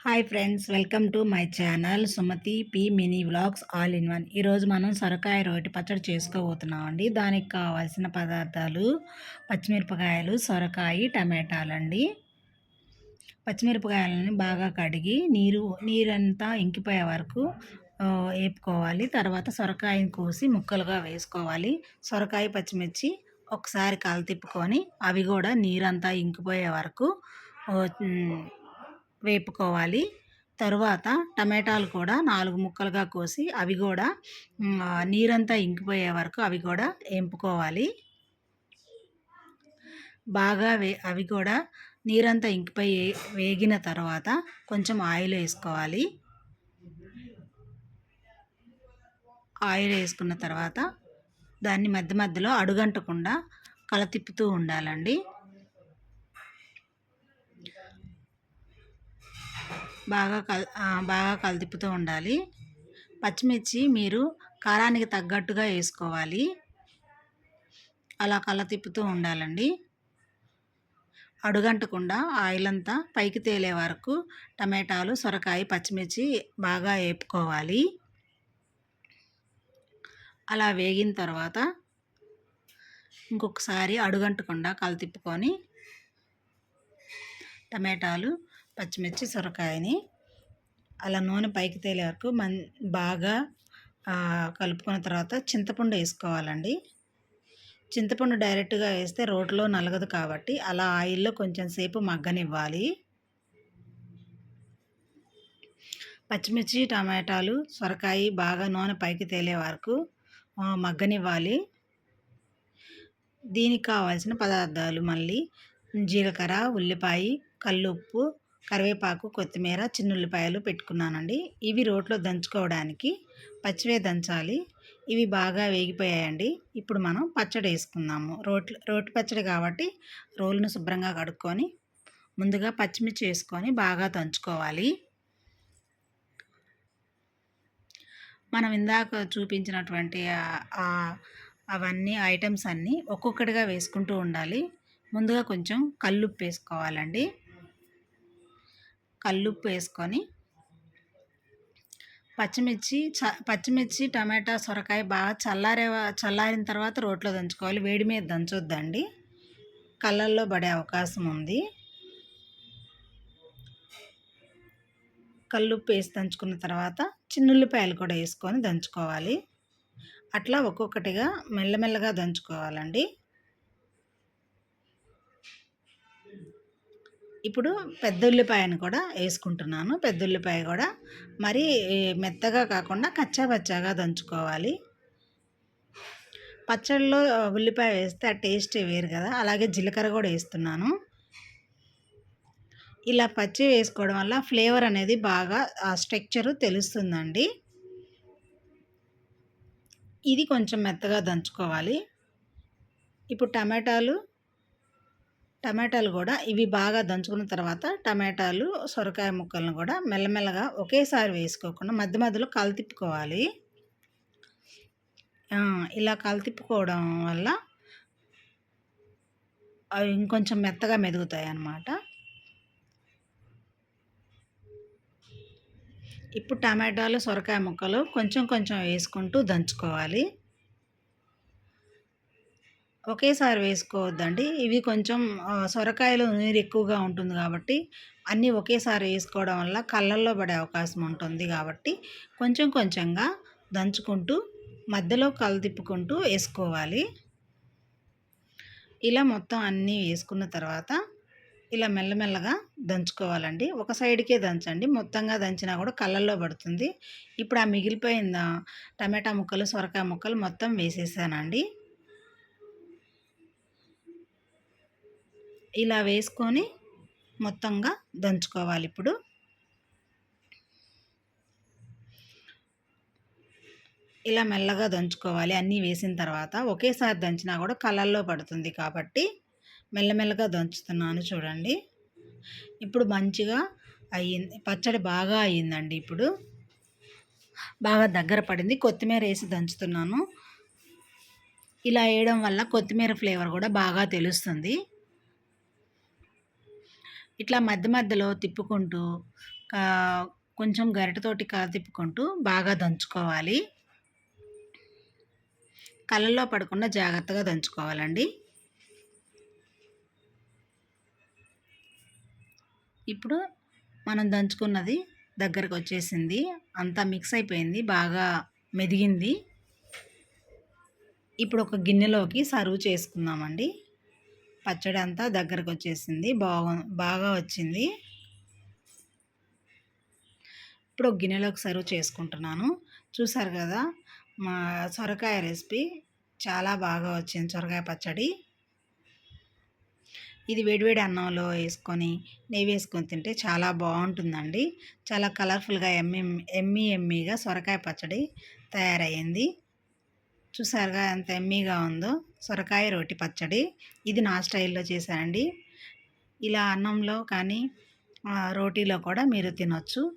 Hi friends welcome to my channel Sumathi P mini vlogs all in one ఈరోజు మనం సొరకాయ రోటి పచ్చడి చేసుకోబోతున్నామండి దానికి కావాల్సిన పదార్థాలు పచ్చిమిరపకాయలు సొరకాయ టమాటాలు అండి పచ్చిమిరపకాయలని బాగా కడిగి నీరు నీరంతా ఇంకిపోయే వరకు వేపుకోవాలి తర్వాత సొరకాయని కోసి ముక్కలుగా వేసుకోవాలి. సొరకాయ పచ్చిమిర్చి ఒకసారి కాలు తిప్పుకొని అవి కూడా నీరంతా ఇంకిపోయే వరకు వేపుకోవాలి. తరువాత టమాటాలు కూడా నాలుగు ముక్కలుగా కోసి అవి కూడా నీరంతా ఇంకిపోయే వరకు అవి కూడా ఎంపుకోవాలి. బాగా వే అవి కూడా నీరంతా ఇంకిపోయి వేగిన తర్వాత కొంచెం ఆయిల్ వేసుకోవాలి. ఆయిల్ వేసుకున్న తర్వాత దాన్ని మధ్య మధ్యలో అడుగంటకుండా కలతిప్పుతూ ఉండాలండి. బాగా కల్ బాగా కలదిప్పుతూ ఉండాలి. పచ్చిమిర్చి మీరు కారానికి తగ్గట్టుగా వేసుకోవాలి. అలా కళ్ళ తిప్పుతూ ఉండాలండి. అడుగంటకుండా ఆయిల్ అంతా పైకి తేలే వరకు టమాటాలు సొరకాయ పచ్చిమిర్చి బాగా వేపుకోవాలి. అలా వేగిన తర్వాత ఇంకొకసారి అడుగంటకుండా కల తిప్పుకొని టమాటాలు పచ్చిమిర్చి సొరకాయని అలా నూనె పైకి తేలే వరకు మన్ బాగా కలుపుకున్న తర్వాత చింతపండు వేసుకోవాలండి. చింతపండు డైరెక్ట్గా వేస్తే రోట్లో నలగదు కాబట్టి అలా ఆయిల్లో కొంచెం సేపు మగ్గనివ్వాలి. పచ్చిమిర్చి టమాటాలు సొరకాయ బాగా నూనె పైకి తేలే వరకు మగ్గనివ్వాలి. దీనికి కావాల్సిన పదార్థాలు మళ్ళీ జీలకర్ర ఉల్లిపాయ కల్లుప్పు కరివేపాకు కొత్తిమీర చిన్నుల్లిపాయలు పెట్టుకున్నానండి. ఇవి రోట్లో దంచుకోవడానికి పచ్చివే దంచాలి. ఇవి బాగా వేగిపోయాయండి. ఇప్పుడు మనం పచ్చడి వేసుకుందాము. రోట్లు రోటి పచ్చడి కాబట్టి రోలును శుభ్రంగా కడుక్కొని ముందుగా పచ్చిమిర్చి వేసుకొని బాగా దంచుకోవాలి. మనం ఇందాక చూపించినటువంటి అవన్నీ ఐటమ్స్ అన్నీ ఒక్కొక్కటిగా వేసుకుంటూ ఉండాలి. ముందుగా కొంచెం కల్లుప్పు వేసుకోవాలండి. కల్లుప్పు వేసుకొని పచ్చిమిర్చి చ పచ్చిమిర్చి టమాటా సొరకాయ బాగా చల్లారే చల్లారిన తర్వాత రోట్లో దంచుకోవాలి. వేడి మీద దంచొద్దండి. కళ్ళల్లో పడే అవకాశం ఉంది. కల్లుప్పు వేసి దంచుకున్న తర్వాత చిన్నుల్లిపాయలు కూడా వేసుకొని దంచుకోవాలి. అట్లా ఒక్కొక్కటిగా మెల్లమెల్లగా దంచుకోవాలండి. ఇప్పుడు పెద్ద ఉల్లిపాయను కూడా వేసుకుంటున్నాను పెద్ద ఉల్లిపాయ కూడా మరి మెత్తగా కాకుండా కచ్చాపచ్చాగా దంచుకోవాలి. పచ్చళ్ళలో ఉల్లిపాయ వేస్తే ఆ టేస్ట్ వేరు కదా. అలాగే జీలకర్ర కూడా వేస్తున్నాను. ఇలా పచ్చి వేసుకోవడం వల్ల ఫ్లేవర్ అనేది బాగా ఆ స్ట్రక్చరు తెలుస్తుందండి. ఇది కొంచెం మెత్తగా దంచుకోవాలి. ఇప్పుడు టమాటాలు టమాటాలు కూడా ఇవి బాగా దంచుకున్న తర్వాత టమాటాలు సొరకాయ ముక్కలను కూడా మెల్లమెల్లగా ఒకేసారి వేసుకోకుండా మధ్య మధ్యలో కలతిప్పుకోవాలి ఇలా కలతిప్పుకోవడం వల్ల అవి ఇంకొంచెం మెత్తగా మెదుగుతాయి అన్నమాట ఇప్పుడు టమాటాలు సొరకాయ ముక్కలు కొంచెం కొంచెం వేసుకుంటూ దంచుకోవాలి. ఒకేసారి వేసుకోవద్దండి. ఇవి కొంచెం సొరకాయలో నీరు ఎక్కువగా ఉంటుంది కాబట్టి అన్నీ ఒకేసారి వేసుకోవడం వల్ల కళ్ళల్లో పడే అవకాశం ఉంటుంది కాబట్టి కొంచెం కొంచెంగా దంచుకుంటూ మధ్యలో కళ్ళు తిప్పుకుంటూ వేసుకోవాలి. ఇలా మొత్తం అన్నీ వేసుకున్న తర్వాత ఇలా మెల్లమెల్లగా దంచుకోవాలండి. ఒక సైడ్కే దంచండి. మొత్తంగా దంచినా కూడా కళ్ళల్లో పడుతుంది. ఇప్పుడు ఆ మిగిలిపోయిన టమాటా ముక్కలు సొరకాయ ముక్కలు మొత్తం వేసేసానండి. ఇలా వేసుకొని మొత్తంగా దంచుకోవాలి ఇప్పుడు. ఇలా మెల్లగా దంచుకోవాలి అన్నీ వేసిన తర్వాత. ఒకేసారి దంచినా కూడా కలర్లో పడుతుంది కాబట్టి మెల్లమెల్లగా దంచుతున్నాను చూడండి. ఇప్పుడు మంచిగా అయ్యింది. పచ్చడి బాగా అయ్యిందండి ఇప్పుడు. బాగా దగ్గర పడింది. కొత్తిమీర వేసి దంచుతున్నాను. ఇలా వేయడం వల్ల కొత్తిమీర ఫ్లేవర్ కూడా బాగా తెలుస్తుంది. ఇట్లా మధ్య మధ్యలో తిప్పుకుంటూ కొంచెం గరిటతోటి కల తిప్పుకుంటూ బాగా దంచుకోవాలి. కళ్ళల్లో పడకుండా జాగ్రత్తగా దంచుకోవాలండి. ఇప్పుడు మనం దంచుకున్నది దగ్గరకు వచ్చేసింది. అంతా మిక్స్ అయిపోయింది బాగా మెదిగింది. ఇప్పుడు ఒక గిన్నెలోకి సర్వ్ చేసుకుందామండి. పచ్చడి అంతా దగ్గరకు వచ్చేసింది బాగు బాగా వచ్చింది. ఇప్పుడు ఒక గిన్నెలోకి సర్వ్ చేసుకుంటున్నాను. చూసారు కదా మా సొరకాయ రెసిపీ చాలా బాగా వచ్చింది సొరకాయ పచ్చడి. ఇది వేడివేడి అన్నంలో వేసుకొని నెయ్యి వేసుకొని తింటే చాలా బాగుంటుందండి. చాలా కలర్ఫుల్గా ఎమ్మి ఎమ్మి ఎమ్మిగా సొరకాయ పచ్చడి తయారయ్యింది. చూసారుగా ఎంత ఎమ్మీగా ఉందో. సొరకాయ రోటి పచ్చడి. ఇది నా స్టైల్లో చేశానండి. ఇలా అన్నంలో కానీ రోటీలో కూడా మీరు తినొచ్చు.